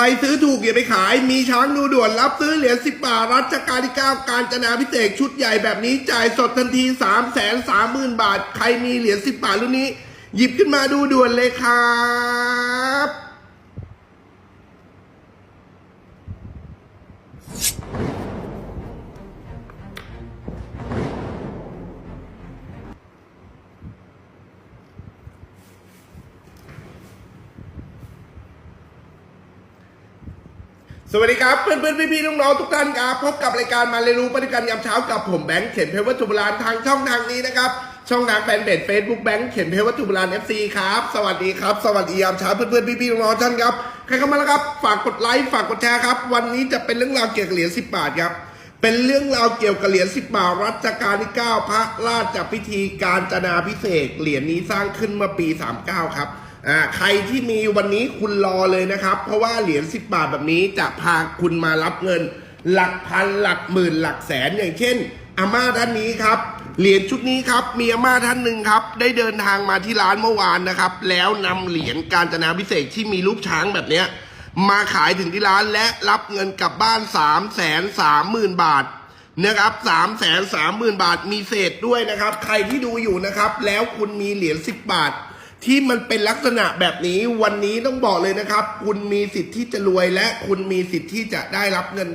รซื้อถูกอย่าไปขาย มีช้างดูด่วนรับซื้อเหรียญ10 บาท รัชกาลที่ 9 การจนาพิเศษชุดใหญ่แบบนี้จ่ายสดทันที 3 3 0 0 0 0 บาท ใครมีเหรียญ10 บาทรุ่นนี้ หยิบขึ้นมาดูด่วนเลยครับ สวัสดีครับ เพื่อนเพื่อนพี่พี่ๆน้องๆทุกท่านครับพบกับรายการมาเรียนรู้ปฏิการยามเช้ากับผมแบงค์เข็มเพชรวัตถุโบราณทางช่องทางนี้นะครับ ช่องทางแฟนเพจเฟซบุ๊กแบงค์เข็มเพชรวัตถุโบราณ FC ครับสวัสดีครับ สวัสดียามเช้าเพื่อนเพื่อนพี่พี่ๆน้องๆท่านครับใครเข้ามาแล้วครับฝากกดไลค์ฝากกดแชร์ครับวันนี้จะเป็นเรื่องราวเกี่ยวกับเหรียญ10บบาทครับเป็นเรื่องราวเกี่ยวกับเหรียญ10บบาทรัชกาลที่9พระราชพิธีการจนาพิเศษเหรียญนี้สร้างขึ้นเมื่อปี39ครับ อ่าใครที่มีวันนี้คุณรอเลยนะครับ เพราะว่าเหรียญ10 บาทแบบนี้จะพาคุณมารับเงิน หลักพันหลักหมื่นหลักแสนอย่างเช่นอาม่าท่านนี้ครับเหรียญชุดนี้ครับมีอาม่าท่านหนึ่งครับ ได้เดินทางมาที่ร้านเมื่อวานนะครับ แล้วนำเหรียญการจนาพิเศษที่มีรูปช้างแบบเนี้ยมาขายถึงที่ร้านและรับเงินกลับบ้าน3ามแสนสามหมื่นบาทนะครับสามแสนสามหมื่นบาทมีเศษด้วยนะครับ ใครที่ดูอยู่นะครับ แล้วคุณมีเหรียญสิบบาท ที่มันเป็นลักษณะแบบนี้วันนี้ต้องบอกเลยนะครับ คุณมีสิทธิ์ที่จะรวยและคุณมีสิทธิ์ที่จะได้รับเงินครับ